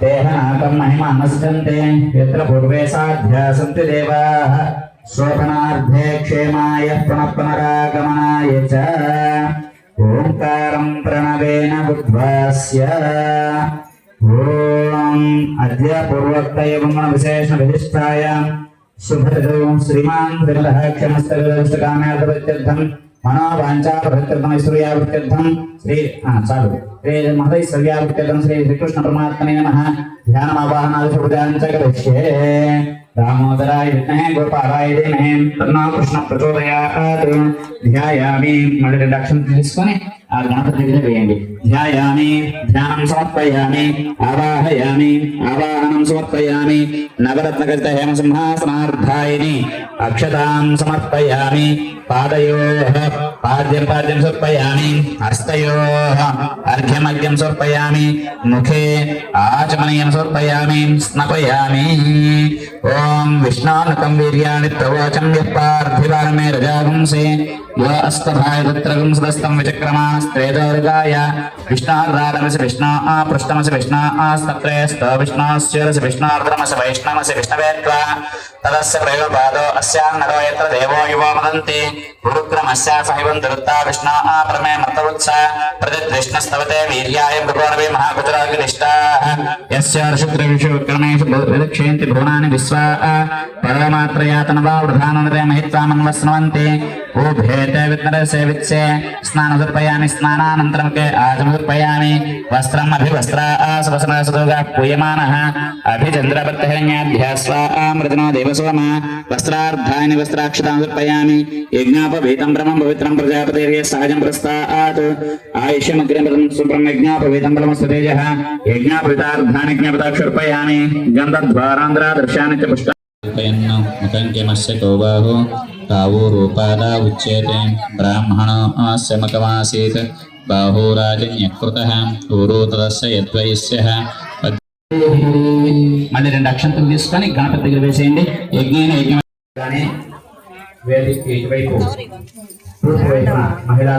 దేహనాథం మహిమ యత్ర ఎత్ర సాధ్యా సంతి దేవాः శోభనార్థే క్షేమాయ పునఃపునరాగమనాయ చ ఓంకారం ప్రణవేన బుద్ధ్వాస్య ఓం అద్య పూర్వోక్త ఏవం విశేష విశిష్టాయ శుభదౌ శ్రీమాన్ త్రిలహ కామ్యాధిపత్యర్థం మనోవాంఛాపరిత్యర్థం ఐశ్వర్యావృత్యర్థం శ్రీ చాలు. శ్రీ మహదైశ్వర్యావృత్యర్థం శ్రీ శ్రీకృష్ణ పరమాత్మనే నమ. ధ్యానమావాహనాది శుభదాంచ కరిష్యే దామోదరాయ విద్మహే గోపాలాయ ధీమహే. తన్నో కృష్ణ ప్రచోదయాత్. ధ్యాయామి. మళ్ళీ రెండు అక్షరం తీసుకొని ఆ గణపతి దగ్గర వేయండి. ధ్యాయామి ధ్యానం సమర్పయామి ఆవాహయామి ఆవాహనం సమర్పయామి నవరత్న కలిత హేమ సింహాసనార్థాయిని అక్షతాం సమర్పయామి పాదయో పాద్యం పాద్యం సమర్పయామి హస్తయో అర్ఘ్యమర్ఘ్యం సమర్పయామి ముఖే ఆచమనీయం సమర్పయామి స్నపయామి. ఓం విష్ణానుకం వీర్యాణి ప్రవోచం యః పార్థివానమే రజాగుంసే య అస్తభాయ తత్రగం సదస్తం విచక్రమాస్త్రేదోర్గాయ విష్ణార్రాధమసి విష్ణా ఆ పృష్టమసి విష్ణా ఆస్తత్రేస్త విష్ణాశ్చరసి విష్ణార్ధమసి వైష్ణవసి విష్ణవేత్వ తదస్య ప్రయోపాదో అస్యాన్నరో యత్ర దేవో యువో వదంతి గురుక్రమస్యా సహివం దురుత్తా విష్ణా ఆ పరమే మతవత్స ప్రతిదృష్ణస్తవతే వీర్యాయ భగవనవే మహాకుచరాగ్నిష్టా యస్య ఋషుద్రవిషు విక్రమేషు విదక్షయంతి భువనాని విశ్వ పరమాత్రయాతనవా వృధానరే మహిత్వామన్వస్నవంతి ఊభేతే విద్నరసే విత్సే స్నానదుర్పయామి స్నానానంతరం కే ఆచమదుర్పయామి వస్త్రం అభివస్త్రా ఆసవసనసుగా పూయమాన अभिचंद्रपत्तहरण्याध्यास्वामृतनो देवसोम वस्त्रार्धानि वस्त्राक्षतां यज्ञापवेतं ब्रह्मं पवित्रं प्रजापतेर्य सहजं प्रस्तात् आयुष्यमग्रिमृतं सुब्रह्म यज्ञापवेतं ब्रह्मस्वतेजः यज्ञापवितार्धानि ज्ञापताक्षर्पयामि गन्धद्वारान्ध्रादर्शानि च पुष्टा मुखङ्किमस्य को बाहो? तावो रूपादा उच्यते। ब्राह्मणो आस्यमकमासीत् बाहोराजन्यकृतः ऊरो तदस्य यद्वयस्यः బాహురాజన్యకృతః రెండు అక్షంతలు తీసుకొని గణపతి దగ్గర వేసేయండి యజ్ఞైన యజ్ఞం కానీ వేదిక ఇటువైపు తూర్పు వైపున మహిళా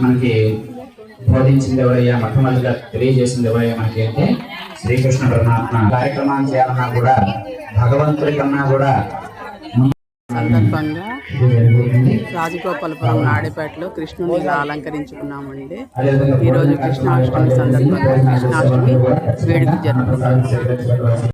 మనకి బోధించింది ఎవరయ్యా? మొట్టమొదటిగా తెలియజేసింది ఎవరయ్యా మనకి అంటే శ్రీకృష్ణ పరమాత్మ. కార్యక్రమాలు చేయాలన్నా కూడా భగవంతుడి కన్నా కూడా సందర్భంగా రాజగోపాలపురం నాడేపేటలో కృష్ణుని ఇలా అలంకరించుకున్నామండి. ఈరోజు కృష్ణాష్టమి సందర్భంగా కృష్ణాష్టమి వేడుక జరుపుకుంటాం.